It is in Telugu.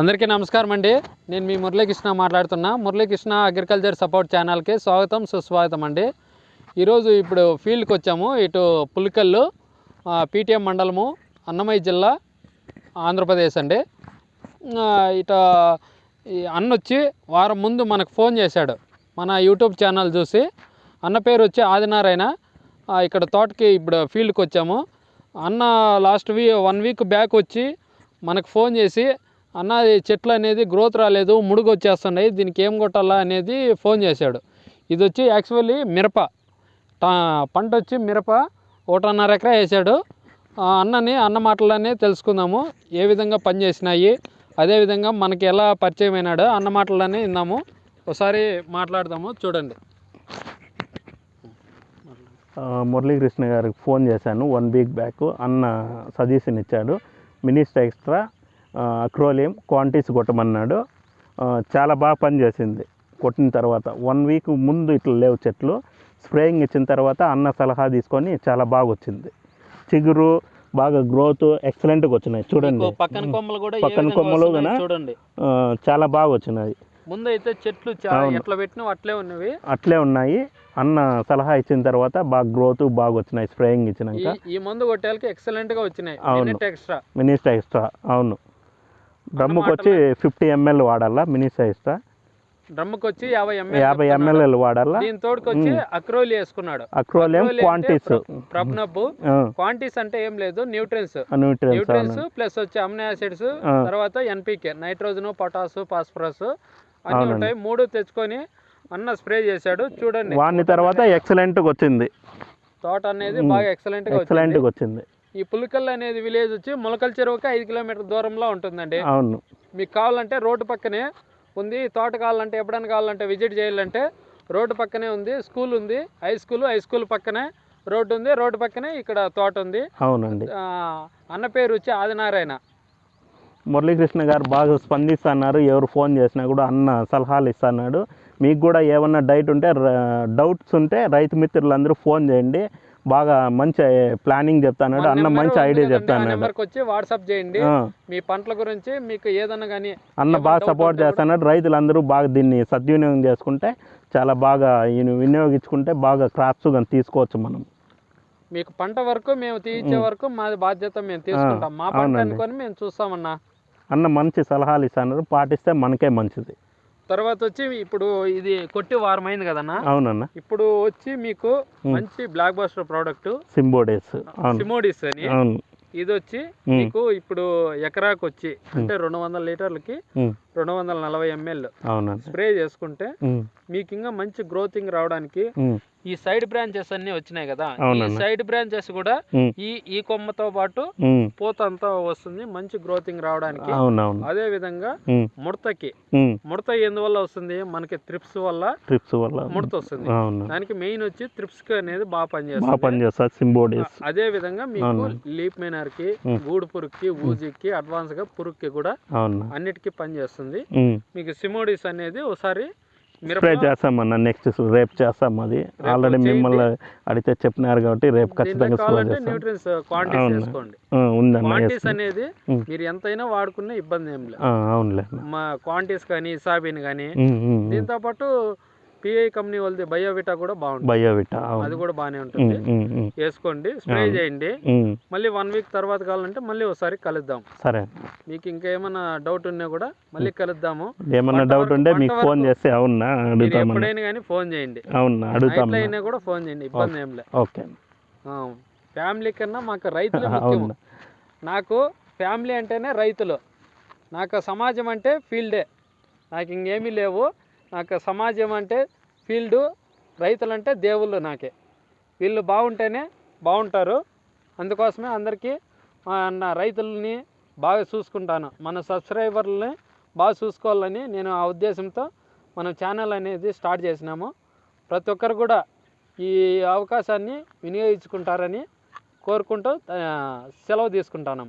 అందరికీ నమస్కారం అండి. నేను మీ మురళీకృష్ణ మాట్లాడుతున్నా. మురళీకృష్ణ అగ్రికల్చర్ సపోర్ట్ ఛానల్కి స్వాగతం సుస్వాగతం అండి. ఈరోజు ఇప్పుడు ఫీల్డ్కి వచ్చాము. ఇటు పులికల్లు పీటీఎం మండలము అన్నమయ్య జిల్లా ఆంధ్రప్రదేశ్ అండి. ఇటు ఇట అన్న వచ్చి వారం ముందు మనకు ఫోన్ చేశాడు. మన యూట్యూబ్ ఛానల్ చూసి. అన్న పేరు వచ్చి ఆదినారాయణ. ఇక్కడ తోటకి ఇప్పుడు ఫీల్డ్కి వచ్చాము. అన్న last we one week back వచ్చి మనకు ఫోన్ చేసి అన్న చెట్లు అనేది గ్రోత్ రాలేదు ముడుగు వచ్చేస్తున్నాయి దీనికి ఏం కొట్టాలా అనేది ఫోన్ చేశాడు. ఇది వచ్చి యాక్చువల్లీ మిరప. పంట వచ్చి మిరప ఒకటిన్నర ఎకరా వేసాడు. అన్నని అన్న మాటలనే తెలుసుకుందాము. ఏ విధంగా పనిచేసినాయి అదేవిధంగా మనకి ఎలా పరిచయం అయినాడు అన్న మాటలనే ఇందాము ఒకసారి మాట్లాడదాము చూడండి. మురళీకృష్ణ గారికి ఫోన్ చేశాను వన్ వీక్ బ్యాక్. అన్న సజెషన్ ఇచ్చాడు మినిస్టర్ ఎక్స్ట్రా అక్రోలియం క్వాంటిటీస్ కొట్టమన్నాడు. చాలా బాగా పనిచేసింది కొట్టిన తర్వాత వన్ వీక్ ముందు ఇట్లా లేవు చెట్లు. స్ప్రేయింగ్ ఇచ్చిన తర్వాత అన్న సలహా తీసుకొని చాలా బాగా వచ్చింది. చిగురు బాగా గ్రోత్ ఎక్సలెంట్గా వచ్చినాయి. చూడండి. పక్కన కొమ్మలు కూడా పక్కన కొమ్మలు చూడండి. చాలా బాగా వచ్చినాయి. ముందు అయితే చెట్లు. ఎట్లా పెట్టినా అట్లే ఉన్నవి. అట్లే ఉన్నాయి. అన్న సలహా ఇచ్చిన తర్వాత బాగా గ్రోత్ బాగా వచ్చినాయి స్ప్రేయింగ్ ఇచ్చినాక. ఈ- మందు కొట్టేళ్ళకి ఎక్సలెంట్గా వచ్చినాయి. అవును. ఎక్స్ట్రా. Minister extra. అవును. డ్రమ్ముకి వచ్చి ఫిఫ్టీ ఎంఎల్ వాడాలా మినిస్టర్ ఎక్స్ట్రా డ్రమ్కి వచ్చి యాభై ఎంఎల్ యాభై ఎంఎల్ వాడాలా? దీని తోడుకి వచ్చి అక్రోలి వేసుకున్నాడు. అక్రోలియం అంటే క్వాంటిటీస్ ప్రబ్నబ్ క్వాంటిటీస్ అంటే ఏం లేదు న్యూట్రియన్స్. న్యూట్రియన్స్ ప్లస్ వచ్చి అమినో యాసిడ్స్. తర్వాత ఎన్పికే నైట్రోజన్ పొటాసు ఫాస్ఫరస్ అన్ని. ఉంటాయి. మూడు తెచ్చుకొని అన్న స్ప్రే చేశాడు. చూడండి. వాడిన తర్వాత ఎక్సలెంట్గా వచ్చింది. తోట అనేది బాగా ఎక్సలెంట్గా వచ్చింది. ఎక్సలెంట్గా వచ్చింది. ఈ పులికల్ అనేది విలేజ్ వచ్చి మొలకల చెరువుకి ఐదు కిలోమీటర్ దూరంలో ఉంటుందండి. అవును. మీకు కావాలంటే రోడ్డు పక్కనే ఉంది తోట కావాలంటే ఎప్పుడైనా కావాలంటే విజిట్ చేయాలంటే రోడ్డు పక్కనే ఉంది స్కూల్ ఉంది హై స్కూల్ హై స్కూల్ పక్కనే రోడ్డు ఉంది రోడ్డు పక్కనే ఇక్కడ తోట ఉంది. అవునండి. అన్న పేరు వచ్చి ఆదినారాయణ. మురళీకృష్ణ గారు బాగా స్పందిస్తున్నారు ఎవరు ఫోన్ చేసినా కూడా అన్న సలహాలు ఇస్తున్నాడు. మీకు కూడా ఏమన్నా డైట్ ఉంటే డౌట్స్ ఉంటే రైతు మిత్రులందరూ ఫోన్ చేయండి. బాగా మంచి ప్లానింగ్ చెప్తాన్నాడు అన్న మంచి ఐడియా చెప్తాన్నాడు వచ్చి వాట్సాప్ చేయండి. మీ పంటల గురించి మీకు ఏదన్నా కానీ అన్న బాగా సపోర్ట్ చేస్తున్నాడు రైతులందరూ బాగా దీన్ని సద్వినియోగం చేసుకుంటే చాలా బాగా వినియోగించుకుంటే బాగా క్రాప్స్ కానీ తీసుకోవచ్చు మనం. మీకు పంట వరకు మేము తీయించే వరకు మాది బాధ్యత మేము తీసుకుంటాం. మా పంట. అనుకొని మేము చూస్తామన్నా. అన్న మంచి సలహాలు ఇస్తున్నారు పాటిస్తే మనకే మంచిది. తర్వాత వచ్చి ఇప్పుడు ఇది కొట్టి వారం అయింది కదన్నా? అవునన్న. ఇప్పుడు వచ్చి మీకు మంచి బ్లాక్ బస్టర్ ప్రోడక్ట్ సింబోడేస్ సిమోడిస్ అని. ఇది వచ్చి మీకు ఇప్పుడు ఎకరాకు వచ్చి అంటే రెండు వందల లీటర్లకి రెండు వందల నలభై ఎంఎల్ స్ప్రే చేసుకుంటే మీకు ఇంకా మంచి గ్రోతింగ్ రావడానికి ఈ సైడ్ బ్రాంచెస్ అన్ని వచ్చినాయి కదా. ఈ. సైడ్ బ్రాంచెస్ కూడా ఈ ఈ కొమ్మతో పాటు పూత అంతా వస్తుంది మంచి గ్రోతింగ్ రావడానికి. అదే విధంగా ముడతకి. ముడత ఎందువల్ల వస్తుంది? మనకి త్రిప్స్ వల్ల ట్రిప్స్ వల్ల ముడత వస్తుంది. దానికి మెయిన్ వచ్చి త్రిప్స్ అనేది బాగా పనిచేస్తుంది పనిచేస్తారు సింబోడేస్. అదే విధంగా మీకు. లీప్ మైనర్కి గూడు పురుగుకి ఊజికి అడ్వాన్స్గా పురుగుకి కూడా అన్నిటికీ పనిచేస్తుంది. మీకు సిమోడిస్ అనేది ఒకసారి స్ప్రే చేస్తామన్న నెక్స్ట్ రేపు చేస్తాం అది. ఆల్రెడీ మిమ్మల్ని అడిగితే చెప్పినారు కాబట్టి రేపు ఖచ్చితంగా స్ప్రే చేస్తాం. న్యూట్రియన్స్ క్వాంటిటీస్ అనేది. మీరు ఎంతైనా వాడుకునే ఇబ్బంది ఏం లేదు. అవునులే. మా క్వాంటిటీస్ కానీ ఇసాబిన్ కానీ. దీంతో పాటు పిఐ కంపెనీ వాళ్ళది బయోవిటా కూడా బాగుంటుంది. బయోవిటా అది కూడా బాగానే ఉంటుంది. వేసుకోండి స్ప్రే చేయండి. మళ్ళీ వన్ వీక్ తర్వాత కావాలంటే మళ్ళీ ఒకసారి కలుద్దాం. సరే. మీకు ఇంకా ఏమైనా డౌట్ ఉన్నా కూడా మళ్ళీ కలుద్దాము. ఏమన్నా పంట డౌట్ ఉంటే మీకు ఫోన్ చేస్తే అవునా? ఎప్పుడైనా కానీ ఫోన్ చేయండి. అవునా? అడుగుతాం అయినా కూడా ఫోన్ చేయండి ఇబ్బంది ఏం లేదు. ఓకే. ఫ్యామిలీ కన్నా మాకు రైతులు ముఖ్యం. నాకు ఫ్యామిలీ అంటేనే రైతులు. నాకు సమాజం అంటే ఫీల్డే నాకు ఇంకేమీ లేవు. నాకు సమాజం అంటే ఫీల్డు రైతులంటే దేవుళ్ళు నాకే. వీళ్ళు బాగుంటేనే బాగుంటారు. అందుకోసమే అందరికీ నా రైతులని బాగా చూసుకుంటాను. మన సబ్స్క్రైబర్లని బాగా చూసుకోవాలని నేను ఆ ఉద్దేశంతో మనం ఛానల్ అనేది స్టార్ట్ చేసినాము. ప్రతి ఒక్కరు కూడా ఈ అవకాశాన్ని వినియోగించుకుంటారని కోరుకుంటూ సెలవు తీసుకుంటాను.